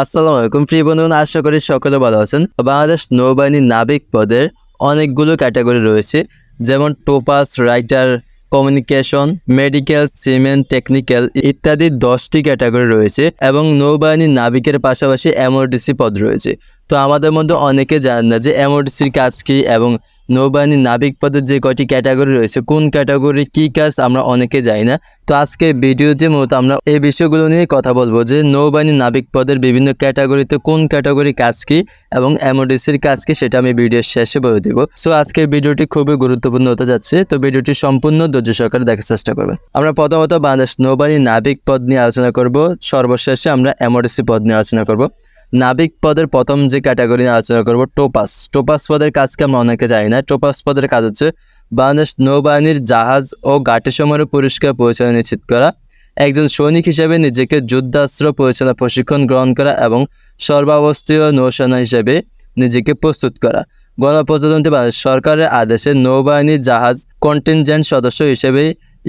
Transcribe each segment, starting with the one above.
আসসালামু আলাইকুম। প্রিয় বন্ধুগণ, আশা করি সকলে ভালো আছেন। বাংলাদেশ নৌবাহিনী নাবিক পদের অনেকগুলো ক্যাটাগরি রয়েছে, যেমন topaz, writer, communication, medical, cement, technical ইত্যাদি দশটি ক্যাটাগরি রয়েছে এবং নৌবাহিনী নাবিকের পাশাপাশি এমওডিসি পদ রয়েছে। তো আমাদের মধ্যে অনেকে জানেন না যে এমওডিসির কাজ কী এবং নৌবাহিনী নাবিক পদের যে কয়টি ক্যাটাগরি রয়েছে, কোন ক্যাটাগরি কি কাজ আমরা অনেকে জানি না। তো আজকে ভিডিওতে মূলত আমরা এই বিষয়গুলো নিয়ে কথা বলব যে নৌবাহিনী নাবিক পদের বিভিন্ন ক্যাটাগরিতে কোন ক্যাটাগরি কাজ কি এবং এমওডিসির কাজ কি সেটা আমি ভিডিওর শেষে বলে দেবো। সো আজকের ভিডিওটি খুবই গুরুত্বপূর্ণ হতে যাচ্ছে, তো ভিডিওটি সম্পূর্ণ ধৈর্য সহকারে দেখার চেষ্টা করবেন। আমরা প্রথমত বাংলাদেশ নৌবাহিনী নাবিক পদ নিয়ে আলোচনা করব, সর্বশেষে আমরা এমওডিসি পদ নিয়ে আলোচনা করব। নাবিক পদের প্রথম যে ক্যাটাগরি নিয়ে আলোচনা করব, টোপাস। টোপাস পদের কাজকে আমরা অনেকে জানি না। টোপাস পদের কাজ হচ্ছে বাংলাদেশ নৌবাহিনীর জাহাজ ও ঘাটিসমূহের পরিষ্কার পরিচালনা নিশ্চিত করা, একজন সৈনিক হিসেবে নিজেকে যুদ্ধাস্ত্র পরিচালনা প্রশিক্ষণ গ্রহণ করা এবং সর্বাবস্থীয় নৌসেনা হিসেবে নিজেকে প্রস্তুত করা। গণপ্রজাতন্ত্রী বাংলাদেশ সরকারের আদেশে নৌবাহিনীর জাহাজ কন্টিনজেন্ট সদস্য হিসেবে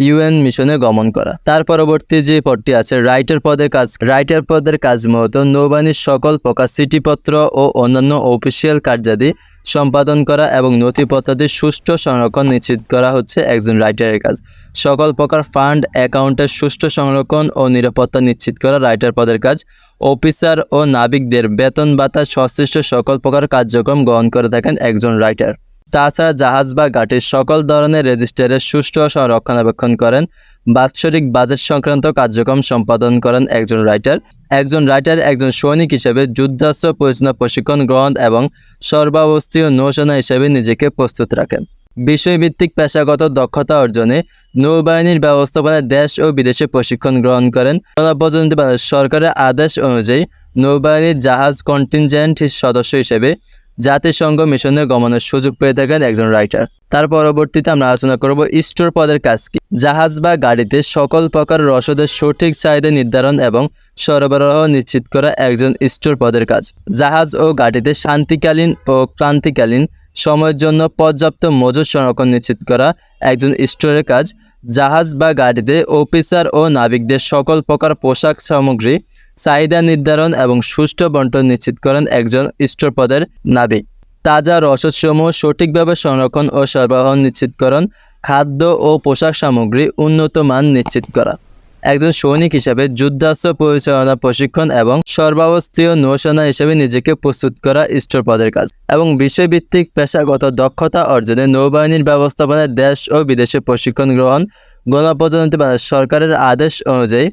ইউএন মিশনে গমন করা। তার পরবর্তী যে পদটি আছে, রাইটার পদের কাজ, রাইটার পদের কাজ মূলত নৌবাহিনীর সকল প্রকার চিঠিপত্র ও অন্যান্য অফিসিয়াল কার্যাদি সম্পাদন করা এবং নথিপত্রাদির সুষ্ঠু সংরক্ষণ নিশ্চিত করা হচ্ছে একজন রাইটারের কাজ। সকল প্রকার ফান্ড, অ্যাকাউন্টের সুষ্ঠু সংরক্ষণ ও নিরাপত্তা নিশ্চিত করা রাইটার পদের কাজ। অফিসার ও নাবিকদের বেতন ভাতা সংশ্লিষ্ট সকল প্রকার কার্যক্রম গ্রহণ করে থাকেন একজন রাইটার। তাছাড়া জাহাজ বা ঘাটির সকল ধরনের রেজিস্টারের সুষ্ঠু রক্ষণাবেক্ষণ করেন। বাৎসরিক বাজেট সংক্রান্ত কার্যক্রম সম্পাদন করেন একজন রাইটার। একজন রাইটার একজন সৈনিক হিসেবে যুদ্ধাস্ত্র পরিচালনা প্রশিক্ষণ গ্রহণ এবং সর্বাবস্থীয় নৌসেনা হিসেবে নিজেকে প্রস্তুত রাখেন। বিষয়ভিত্তিক পেশাগত দক্ষতা অর্জনে নৌবাহিনীর ব্যবস্থাপনায় দেশ ও বিদেশে প্রশিক্ষণ গ্রহণ করেন। সরকারের আদেশ অনুযায়ী নৌবাহিনীর জাহাজ কন্টিনজেন্ট সদস্য হিসেবে জাতিসংঘ মিশনে গমনের সুযোগ পেয়ে থাকেন একজন রাইটার তার পরবর্তীতে আমরা আলোচনা করব স্টোর পদের কাজ কি। জাহাজ বা গাড়িতে সকল প্রকার রসদের সঠিক চাহিদা নির্ধারণ এবং সরবরাহ নিশ্চিত করা একজন স্টোর পদের কাজ। জাহাজ ও গাড়িতে শান্তিকালীন ও ক্রান্তিকালীন সময়ের জন্য পর্যাপ্ত মজুদ সংরক্ষণ নিশ্চিত করা একজন স্টোরের কাজ। জাহাজ বা গাড়িতে অফিসার ও নাবিকদের সকল প্রকার পোশাক সামগ্রী চাহিদা নির্ধারণ এবং সুষ্ঠু বন্টন নিশ্চিত করেন একজন স্টোর পদের নাবিক। তাজা রসদসমূহ সঠিকভাবে সংরক্ষণ ও সরবরাহ নিশ্চিতকরণ খাদ্য ও পোশাক সামগ্রী উন্নত মান নিশ্চিত করা। একজন সৈনিক হিসাবে যুদ্ধাস্ত্র পরিচালনা, প্রশিক্ষণ এবং সর্বাবস্থীয় নৌসেনা হিসেবে নিজেকে প্রস্তুত করা স্টোর পদের কাজ এবং বিষয়ভিত্তিক পেশাগত দক্ষতা অর্জনে নৌবাহিনীর ব্যবস্থাপনায় দেশ ও বিদেশে প্রশিক্ষণ গ্রহণ, গণপ্রজাতন্ত্রী সরকারের আদেশ অনুযায়ী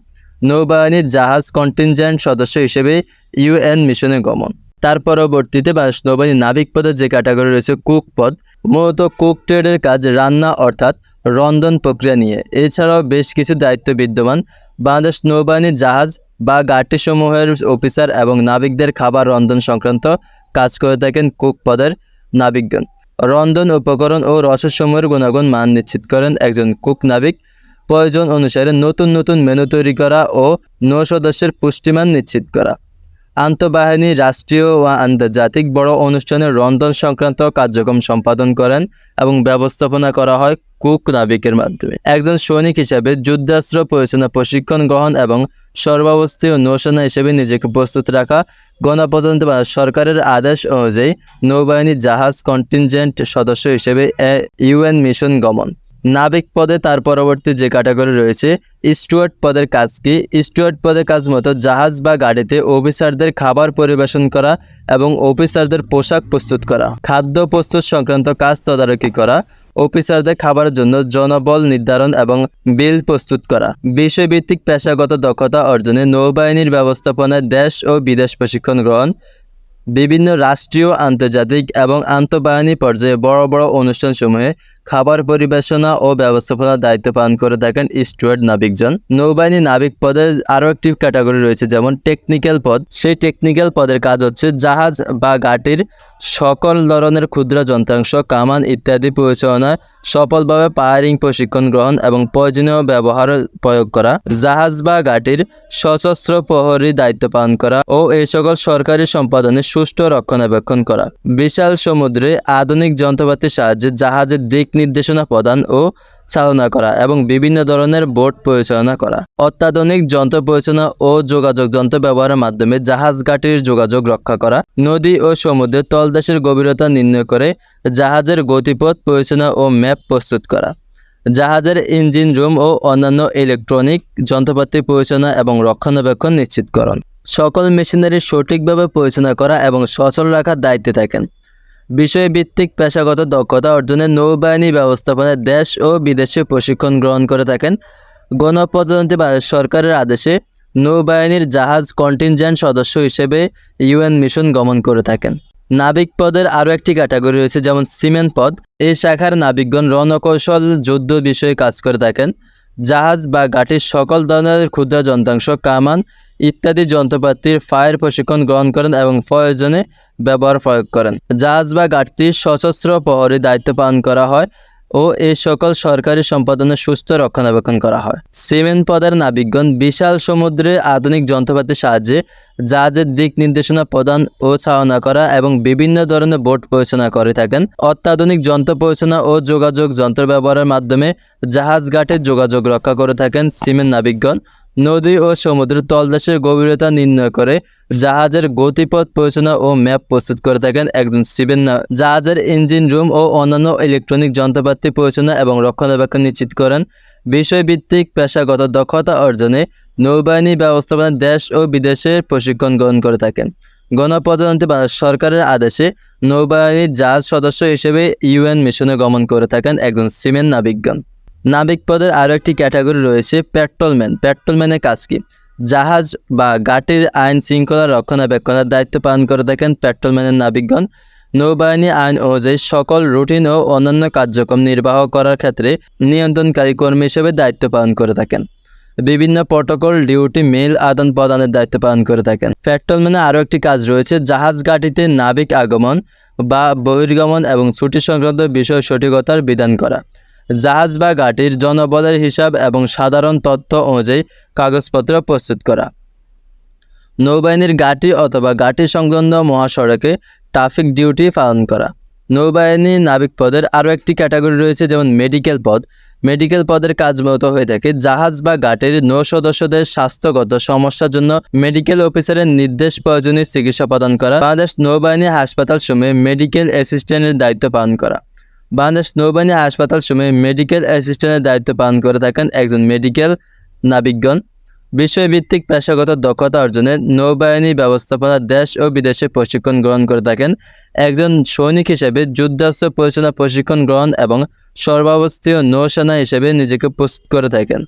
নৌবাহিনীর জাহাজ কন্টিনজেন্ট সদস্য হিসেবে ইউএন মিশনে গমন। তার পরবর্তীতে বাংলাদেশ নৌবাহিনী নাবিক পদের যে ক্যাটাগরি রয়েছে কুক পদ, মূলত কুক ট্রেডের কাজ রান্না অর্থাৎ রন্ধন প্রক্রিয়া নিয়ে। এছাড়াও বেশ কিছু দায়িত্ব বিদ্যমান। বাংলাদেশ নৌবাহিনীর জাহাজ বা গাড়িসমূহের অফিসার এবং নাবিকদের খাবার রন্ধন সংক্রান্ত কাজ করে থাকেন কুক পদের নাবিকগণ। রন্ধন উপকরণ ও রসসমূহের গুণাগুণ মান নিশ্চিত করেন একজন কুক নাবিক। প্রয়োজন অনুসারে নতুন নতুন মেনু তৈরি করা ও নৌ সদস্যের পুষ্টিমান নিশ্চিত করা। আন্তঃবাহিনী, রাষ্ট্রীয় ও আন্তর্জাতিক বড় অনুষ্ঠানের রন্ধন সংক্রান্ত কার্যক্রম সম্পাদন করেন এবং ব্যবস্থাপনা করা হয় কুক নাবিকের মাধ্যমে। একজন সৈনিক হিসেবে যুদ্ধাস্ত্র পরিচালনা, প্রশিক্ষণ গ্রহণ এবং সর্বাবস্থীয় নৌসেনা হিসেবে নিজেকে প্রস্তুত রাখা, গণপ্রজাতন্ত্রী বাংলাদেশ সরকারের আদেশ অনুযায়ী নৌবাহিনী জাহাজ কন্টিনজেন্ট সদস্য হিসেবে ইউএন মিশন গমন নাবিক পদে তার পরবর্তী যে ক্যাটাগরি রয়েছে স্টুয়ার্ট পদের কাজ কি? স্টুয়ার্ট পদের কাজ মতো জাহাজ বা গাড়িতে অফিসারদের খাবার পরিবেশন করা এবং অফিসারদের পোশাক প্রস্তুত করা, খাদ্য প্রস্তুত সংক্রান্ত কাজ তদারকি করা অফিসারদের খাবারের জন্য জনবল নির্ধারণ এবং বিল প্রস্তুত করা, বিষয়ভিত্তিক পেশাগত দক্ষতা অর্জনে নৌবাহিনীর ব্যবস্থাপনায় দেশ ও বিদেশ প্রশিক্ষণ গ্রহণ, বিভিন্ন রাষ্ট্রীয়, আন্তর্জাতিক এবং আন্তঃবাহিনী পর্যায়ে বড় বড় অনুষ্ঠানসমূহে খাবার পরিবেশনা ও ব্যবস্থাপনার দায়িত্ব পালন করে থাকেন স্টুয়ার্ড নাবিকজন। নৌবাহিনী নাবিক পদের আরও একটি ক্যাটাগরি রয়েছে, যেমন টেকনিক্যাল পদ। সেই টেকনিক্যাল পদের কাজ হচ্ছে জাহাজ বা গাটির সকল ধরনের ক্ষুদ্র যন্ত্রাংশ, কামান ইত্যাদি পরিচালনা সফলভাবে পায়ারিং প্রশিক্ষণ গ্রহণ এবং প্রয়োজনীয় ব্যবহার প্রয়োগ করা। জাহাজ বা গাটির সশস্ত্র প্রহরী দায়িত্ব পালন করা ও এই সকল সরকারি সম্পাদনে সুষ্ঠু রক্ষণাবেক্ষণ করা। বিশাল সমুদ্রে আধুনিক যন্ত্রপাতির সাহায্যে জাহাজের দিক নির্দেশনা প্রদান ও চালনা করা এবং বিভিন্ন ধরনের বোট পরিচালনা করা, অত্যাধুনিক যন্ত্র পরিচালনা ও যোগাযোগ যন্ত্র ব্যবহারের মাধ্যমে জাহাজ ঘাটির যোগাযোগ রক্ষা করা, নদী ও সমুদ্রের তলদেশের গভীরতা নির্ণয় করে জাহাজের গতিপথ পরিচালনা ও ম্যাপ প্রস্তুত করা, জাহাজের ইঞ্জিন রুম ও অন্যান্য ইলেকট্রনিক যন্ত্রপাতি পরিচালনা এবং রক্ষণাবেক্ষণ নিশ্চিতকরণ, সকল মেশিনারি সঠিকভাবে পরিচালনা করা এবং সচল রাখার দায়িত্বে থাকেন। বিষয়ভিত্তিক পেশাগত দক্ষতা অর্জনে নৌবাহিনী ব্যবস্থাপনায় দেশ ও বিদেশে প্রশিক্ষণ গ্রহণ করে থাকেন। গণপ্রজাতন্ত্রী বাংলাদেশ সরকারের আদেশে নৌবাহিনীর জাহাজ কন্টিনজেন্ট সদস্য হিসেবে ইউএন মিশন গমন করে থাকেন। নাবিক পদের আরও একটি ক্যাটাগরি রয়েছে, যেমন সিমেন্ট পদ। এই শাখার নাবিকগণ রণকৌশল, যুদ্ধ বিষয়ে কাজ করে থাকেন। জাহাজ বা গাটির সকল ধরনের ক্ষুদ্র যন্ত্রাংশ, কামান ইত্যাদি যন্ত্রপাতির ফায়ার প্রশিক্ষণ গ্রহণ করেন এবং প্রয়োজনে ব্যবহার প্রয়োগ করেন। জাহাজ বা গাড়িটির সশস্ত্র প্রহরী দায়িত্ব পালন করা হয় ও এই সকল সরকারি সম্পাদনের সুস্থ রক্ষণাবেক্ষণ করা হয়। সিমেন্ট পদের নাবিকগণ বিশাল সমুদ্রে আধুনিক যন্ত্রপাতির সাহায্যে জাহাজের দিক নির্দেশনা প্রদান ও চালনা করা এবং বিভিন্ন ধরনের বোট পরিচালনা করে থাকেন। অত্যাধুনিক যন্ত্র পরিচালনা ও যোগাযোগ যন্ত্র ব্যবহারের মাধ্যমে জাহাজ ঘাটে যোগাযোগ রক্ষা করে থাকেন সিমেন্ট নাবিকগণ। নদী ও সমুদ্রের তলদেশের গভীরতা নির্ণয় করে জাহাজের গতিপথ পরিচালনা ও ম্যাপ প্রস্তুত করে থাকেন একজন না জাহাজের ইঞ্জিন রুম ও অন্যান্য ইলেকট্রনিক যন্ত্রপাতি পরিচালনা এবং রক্ষণাবেক্ষণ নিশ্চিত করেন। বিষয়ভিত্তিক পেশাগত দক্ষতা অর্জনে নৌবাহিনী ব্যবস্থাপনা দেশ ও বিদেশে প্রশিক্ষণ গ্রহণ করে থাকেন। গণপ্রজাতন্ত্রী বাংলাদেশ সরকারের আদেশে নৌবাহিনীর জাহাজ সদস্য হিসেবে ইউএন মিশনে গমন করে থাকেন একজন সিমেন্ট নাবিকগণ। নাবিক পদের আরও একটি ক্যাটাগরি রয়েছে পেট্রোলম্যান। পেট্রোলম্যানের কাজ কি? জাহাজ বা গাটির আইন শৃঙ্খলা রক্ষণাবেক্ষণের দায়িত্ব পালন করে থাকেন পেট্রোলম্যানের নাবিকগণ। নৌবাহিনী আইন অনুযায়ী সকল রুটিন ও অন্যান্য কার্যক্রম নির্বাহ করার ক্ষেত্রে নিয়ন্ত্রণকারী কর্মী হিসেবে দায়িত্ব পালন করে থাকেন। বিভিন্ন প্রটোকল, ডিউটি, মেল আদান প্রদানের দায়িত্ব পালন করে থাকেন। পেট্রোলম্যানের আরও একটি কাজ রয়েছে জাহাজ ঘাটিতে নাবিক আগমন বা বহির্গমন এবং ছুটি সংক্রান্ত বিষয় সঠিকতার বিধান করা। জাহাজ বা ঘাটির জনবলের হিসাব এবং সাধারণ তথ্য অনুযায়ী কাগজপত্র প্রস্তুত করা। নৌবাহিনীর ঘাটি অথবা ঘাটি সংলগ্ন মহাসড়কে ট্রাফিক ডিউটি পালন করা। নৌবাহিনী নাবিক পদের আরও একটি ক্যাটাগরি রয়েছে যেমন মেডিকেল পদ। মেডিকেল পদের কাজ মূলত হয়ে থাকে জাহাজ বা ঘাটের নৌ সদস্যদের স্বাস্থ্যগত সমস্যার জন্য মেডিকেল অফিসারের নির্দেশ প্রয়োজনীয় চিকিৎসা প্রদান করা। বাংলাদেশ নৌবাহিনী হাসপাতাল সময়ে মেডিকেল অ্যাসিস্ট্যান্টের দায়িত্ব পালন করা। বাংলাদেশ নৌবাহিনী হাসপাতাল সময়ে মেডিকেল অ্যাসিস্ট্যান্টের দায়িত্ব পালন করে থাকেন একজন মেডিকেল নাবিকগণ। বিষয়ভিত্তিক পেশাগত দক্ষতা অর্জনে নৌবাহিনী ব্যবস্থাপনা দেশ ও বিদেশে প্রশিক্ষণ গ্রহণ করে থাকেন। একজন সৈনিক হিসেবে যুদ্ধাস্ত্র পরিচালনা প্রশিক্ষণ গ্রহণ এবং সর্বাবস্থীয় নৌসেনা হিসেবে নিজেকে প্রস্তুত করে থাকেন।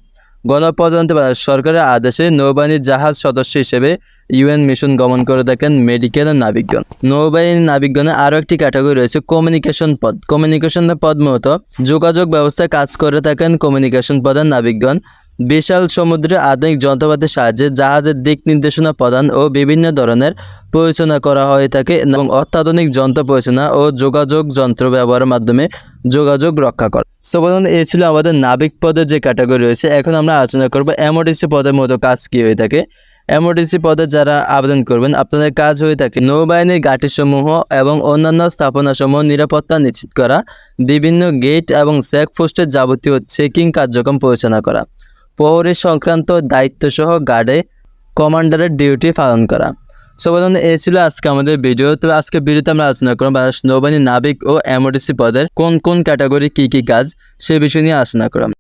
গণপ্রজাতন্ত্রী সরকারের আদেশে নৌবাহিনীর জাহাজ সদস্য হিসেবে ইউএন মিশন গমন করে থাকেন মেডিকেল নাবিকগণ। নৌবাহিনী নাবিকগণের আরও একটি ক্যাটাগরি রয়েছে, কমিউনিকেশন পদ। কমিউনিকেশন পদ মূলত যোগাযোগ ব্যবস্থায় কাজ করে থাকেন কমিউনিকেশন পদের নাবিকগণ। বিশাল সমুদ্রে আধুনিক যন্ত্রপাতির সাহায্যে জাহাজের দিক নির্দেশনা প্রদান ও বিভিন্ন ধরনের পরিচালনা করা হয়ে থাকে এবং অত্যাধুনিক যন্ত্র পরিচালনা ও যোগাযোগ যন্ত্র ব্যবহারের মাধ্যমে যোগাযোগ রক্ষা করে। সো বলুন এই ছিল আমাদের নাবিক পদের যে ক্যাটাগরি রয়েছে। এখন আমরা আলোচনা করব এমওডিসি পদের মতো কাজ কী হয়ে থাকে। এমওডিসি পদে যারা আবেদন করবেন, আপনাদের কাজ হয়ে থাকে নৌবাহিনীর ঘাটিসমূহ এবং অন্যান্য স্থাপনাসমূহ নিরাপত্তা নিশ্চিত করা, বিভিন্ন গেট এবং চেকপোস্টের যাবতীয় চেকিং কার্যক্রম পরিচালনা করা। প্রহরী সংক্রান্ত দায়িত্বসহ গার্ডে কমান্ডারের ডিউটি পালন করা। সো বলুন এই ছিল আজকে আমাদের ভিডিও। তো আজকে ভিডিওতে আমরা আলোচনা করব নৌবাহিনী, নাবিক ও এমওডিসি পদের কোন কোন ক্যাটাগরি কী কী কাজ, সে বিষয় নিয়ে আলোচনা করলাম